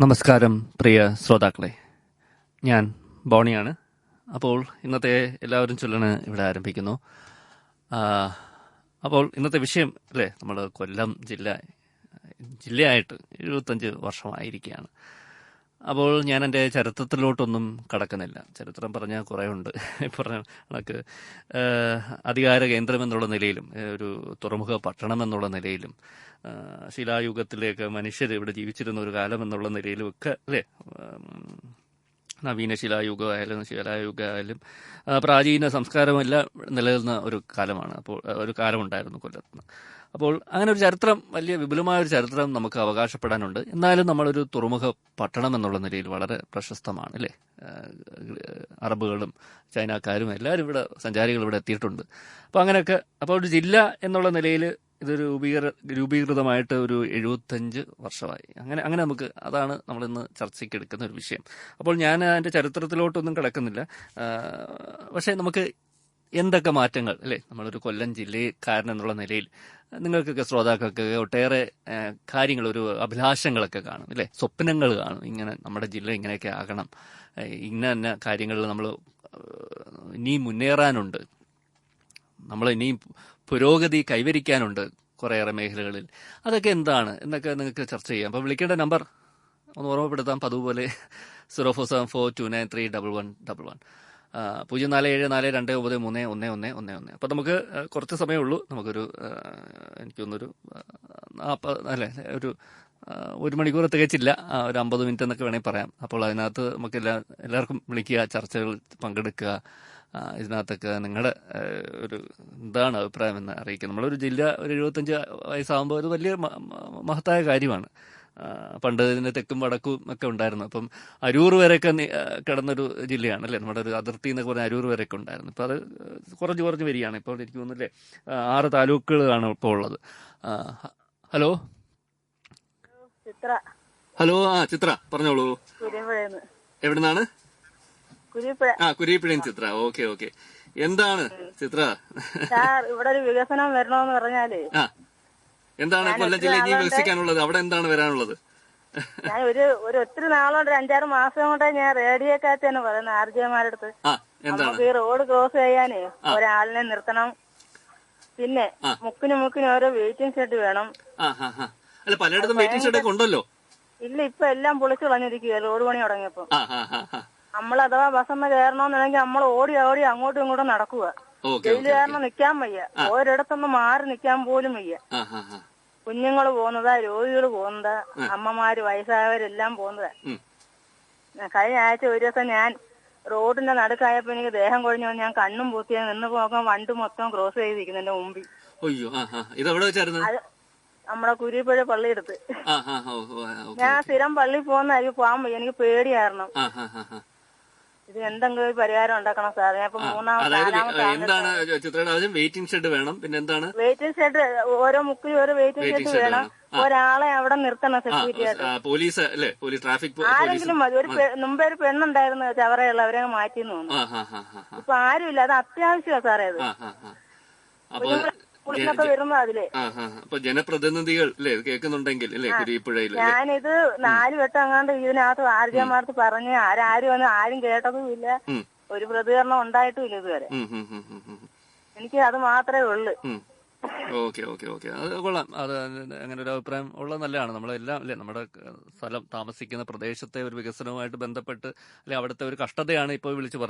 നമസ്കാരം പ്രിയ ശ്രോതാക്കളെ. ഞാൻ ബോണിയാണ്. അപ്പോൾ ഇന്നത്തെ എല്ലാവരും ചൊല്ലണ് ഇവിടെ ആരംഭിക്കുന്നു. അപ്പോൾ ഇന്നത്തെ വിഷയം അല്ലേ നമ്മൾ കൊല്ലം ജില്ല ജില്ലയായിട്ട് എഴുപത്തഞ്ച് വർഷമായിരിക്കുകയാണ്. അപ്പോൾ ഞാൻ എന്റെ ചരിത്രത്തിലോട്ടൊന്നും കടക്കുന്നില്ല. ചരിത്രം പറഞ്ഞാൽ കുറേ ഉണ്ട്. പറഞ്ഞ കണക്ക് അധികാര കേന്ദ്രം എന്നുള്ള നിലയിലും ഒരു തുറമുഖ പട്ടണം എന്നുള്ള നിലയിലും ശിലായുഗത്തിലേക്ക് മനുഷ്യർ ഇവിടെ ജീവിച്ചിരുന്ന ഒരു കാലം എന്നുള്ള നിലയിലും ഒക്കെ അല്ലേ? നവീന ശിലായുഗമായാലും ശിലായുഗമായാലും പ്രാചീന സംസ്കാരമെല്ലാം നിലനിന്ന ഒരു കാലമാണ്. അപ്പോൾ ഒരു കാലമുണ്ടായിരുന്നു കൊല്ലത്ത്. അപ്പോൾ അങ്ങനെ ഒരു ചരിത്രം വലിയ വിപുലമായ ഒരു ചരിത്രം നമുക്ക് അവകാശപ്പെടാനുണ്ട്. എന്നാലും നമ്മളൊരു തുറമുഖ പട്ടണം എന്നുള്ള നിലയിൽ വളരെ പ്രശസ്തമാണ് അല്ലേ? അറബുകളും ചൈനക്കാരും എല്ലാവരും ഇവിടെ സഞ്ചാരികൾ ഇവിടെ എത്തിയിട്ടുണ്ട്. അപ്പോൾ അങ്ങനെയൊക്കെ അപ്പോൾ ഒരു ജില്ല എന്നുള്ള നിലയിൽ ഇതൊരു രൂപീകര രൂപീകൃതമായിട്ട് ഒരു എഴുപത്തഞ്ച് വർഷമായി. അങ്ങനെ അങ്ങനെ നമുക്ക് അതാണ് നമ്മളിന്ന് ചർച്ചയ്ക്ക് എടുക്കുന്ന ഒരു വിഷയം. അപ്പോൾ ഞാൻ അതിന്റെ ചരിത്രത്തിലോട്ടൊന്നും കിടക്കുന്നില്ല. പക്ഷേ നമുക്ക് എന്തൊക്കെ മാറ്റങ്ങൾ അല്ലേ? നമ്മളൊരു കൊല്ലം ജില്ലക്കാരൻ എന്നുള്ള നിലയിൽ നിങ്ങൾക്കൊക്കെ ശ്രോതാക്കൾക്ക് ഒട്ടേറെ കാര്യങ്ങൾ ഒരു അഭിലാഷങ്ങളൊക്കെ കാണും അല്ലേ? സ്വപ്നങ്ങൾ കാണും. ഇങ്ങനെ നമ്മുടെ ജില്ല ഇങ്ങനെയൊക്കെ ആകണം. ഇന്ന ഇന്ന കാര്യങ്ങളിൽ നമ്മൾ ഇനിയും മുന്നേറാനുണ്ട്. നമ്മൾ ഇനിയും പുരോഗതി കൈവരിക്കാനുണ്ട് കുറേയേറെ മേഖലകളിൽ. അതൊക്കെ എന്താണ്? എന്നൊക്കെ നിങ്ങൾക്ക് ചർച്ച ചെയ്യാം. അപ്പോൾ വിളിക്കേണ്ട നമ്പർ ഒന്ന് ഓർമ്മപ്പെടുത്താം. പതിവ് പോലെ zero four seven four two nine three double one double one. പൂജ്യം നാല് ഏഴ് നാല് രണ്ട് ഒമ്പത് മൂന്ന് ഒന്ന് ഒന്ന് ഒന്ന് ഒന്ന്. അപ്പം നമുക്ക് കുറച്ച് സമയമേ ഉള്ളൂ. നമുക്കൊരു എനിക്ക് തോന്നുന്നൊരു നാൽപ്പത് അല്ലേ ഒരു ഒരു മണിക്കൂർ തികച്ചില്ല. ഒരു അമ്പത് മിനിറ്റ് എന്നൊക്കെ വേണമെങ്കിൽ പറയാം. അപ്പോൾ അതിനകത്ത് നമുക്ക് എല്ലാ എല്ലാവർക്കും വിളിക്കുക ചർച്ചകൾ പങ്കെടുക്കുക ഇതിനകത്തൊക്കെ നിങ്ങളുടെ ഒരു എന്താണ് അഭിപ്രായം എന്ന് അറിയിക്കുക. നമ്മളൊരു ജില്ല ഒരു എഴുപത്തഞ്ച് വയസ്സാകുമ്പോൾ അത് വലിയ മഹത്തായ കാര്യമാണ്. പണ്ട് ഇതിന്റെ തെക്കും വടക്കും ഒക്കെ ഉണ്ടായിരുന്നു. അപ്പം അരൂർ വരെയൊക്കെ കിടന്നൊരു ജില്ലയാണ് അല്ലേ? നമ്മുടെ ഒരു അതിർത്തി എന്നൊക്കെ പറഞ്ഞാൽ അരൂർ വരെയൊക്കെ ഉണ്ടായിരുന്നു. ഇപ്പം അത് കുറഞ്ഞു കുറഞ്ഞു വരികയാണ്. ഇപ്പോൾ എനിക്ക് തോന്നുന്നില്ലേ ആറ് താലൂക്കുകളാണ് ഇപ്പോൾ ഉള്ളത്. ഹലോ? ഹലോ ആ ചിത്ര പറഞ്ഞോളൂ. എവിടുന്നാണ്? ആ കുരിപ്പിഴയും ചിത്ര. Okay okay. എന്താണ് ചിത്ര? ഇവിടെ ഒരു വികസനം വരണമെന്ന് പറഞ്ഞാലേ എന്താണ് കൊല്ലം ജില്ല ഇനി വികസിക്കാനുള്ളത്? അവിടെ എന്താണ് വരാനുള്ളത്? ഞാൻ ഒരു ഒരു ഒത്തിരി നാളുകൊണ്ട് അഞ്ചാറ് മാസം കൊണ്ട് ഞാൻ റേഡിയോക്കകത്ത് തന്നെ പറയുന്നത് ആർജിമാരുടെ അടുത്ത് ആ എന്താണ്? നമുക്ക് ഈ റോഡ് ക്രോസ് ചെയ്യാനേ ഒരാളിനെ നിർത്തണം. പിന്നെ മുക്കിന് മുക്കിന് ഓരോ വെയിറ്റിംഗ് ഷെഡ് വേണം. അല്ല പലയിടത്തും വെയിറ്റിംഗ് ഷെഡ് ഒക്കെ ഉണ്ടല്ലോ? ഇല്ല ഇപ്പൊ എല്ലാം പൊളിച്ചു കളഞ്ഞിരിക്കുക റോഡ് പണി തുടങ്ങിയപ്പോ. നമ്മൾ അഥവാ ബസ്സമ്മ കയറണമെന്നുണ്ടെങ്കിൽ നമ്മൾ ഓടി ഓടി അങ്ങോട്ടും ഇങ്ങോട്ടും നടക്കുക വെയിൽ കാരണം നിക്കാൻ വയ്യ. ഒരിടത്തൊന്നും മാറി നിക്കാൻ പോലും വയ്യ. കുഞ്ഞുങ്ങൾ പോകുന്നതാ രോഗികൾ പോകുന്നതാ അമ്മമാര് വയസ്സായവരെല്ലാം പോകുന്നതാ. കഴിഞ്ഞ ആഴ്ച ഒരു ദിവസം ഞാൻ റോഡിന്റെ നടുക്കായപ്പോ എനിക്ക് ദേഹം കൊഴിഞ്ഞു ഞാൻ കണ്ണും പൂത്തിയാ നിന്ന് പോകാൻ വണ്ട് മൊത്തം ക്രോസ് ചെയ്തിരിക്കുന്നു എന്റെ മുമ്പിൽ. നമ്മളെ കുരിപ്പുഴ പള്ളിയെടുത്ത്. ഞാൻ സ്ഥിരം പള്ളി പോകുന്നതായിരിക്കും പോകാൻ എനിക്ക് പേടിയായിരുന്നു. ആ ഹാ ഹാ ഹാ ഇത് എന്തെങ്കിലും ഒരു പരിഹാരം ഉണ്ടാക്കണം സാർ. ഞാൻ ഇപ്പൊ മൂന്നാമത്തെ എന്താണ് ചിത്രയുടെ ആദ്യം വെയിറ്റിംഗ് ഷെഡ് വേണം പിന്നെ എന്താണ്? വെയിറ്റിംഗ് ഷെഡ് ഓരോ മുക്കിൽ ഓരോ വെയിറ്റിംഗ് ഷെഡ് വേണം. ഒരാളെ അവിടെ നിർത്തണം സെക്യൂരിറ്റി ആയിട്ട്. പോലീസ് അല്ലേ പോലീസ് ട്രാഫിക് ആരെങ്കിലും മതി. ഒരു മുമ്പേ ഒരു പെണ്ണുണ്ടായിരുന്നു ചവറയുള്ള അവരെ മാറ്റിന്ന് തോന്നുന്നു. ഇപ്പൊ ആരുമില്ല. അത് അത്യാവശ്യമാണ് സാറേ അത്. അപ്പൊ ജനപ്രതിനിധികൾ അല്ലേ കേൾക്കുന്നുണ്ടെങ്കിൽ അല്ലേ കുരിപ്പുഴയിൽ ഞാനിത് നാല് വട്ടം അങ്ങാണ്ട് ഇതിനകത്ത് ആർജമാർക്ക് പറഞ്ഞ് ആരാരും ഒന്നും ആരും കേട്ടതും ഇല്ല ഒരു പ്രതികരണം ഉണ്ടായിട്ടും ഇല്ല ഇതുവരെ. എനിക്ക് അത് മാത്രമേ ഉള്ളു. Okay okay okay. അത് കൊള്ളാം. അത് അങ്ങനെ ഒരു അഭിപ്രായം ഉള്ളത് നല്ലതാണ്. നമ്മളെല്ലാം അല്ലേ നമ്മുടെ സ്ഥലം താമസിക്കുന്ന പ്രദേശത്തെ ഒരു വികസനവുമായിട്ട് ബന്ധപ്പെട്ട് അല്ലെ അവിടുത്തെ ഒരു കഷ്ടതയാണ് ഇപ്പോൾ വിളിച്ചു പറഞ്ഞത്.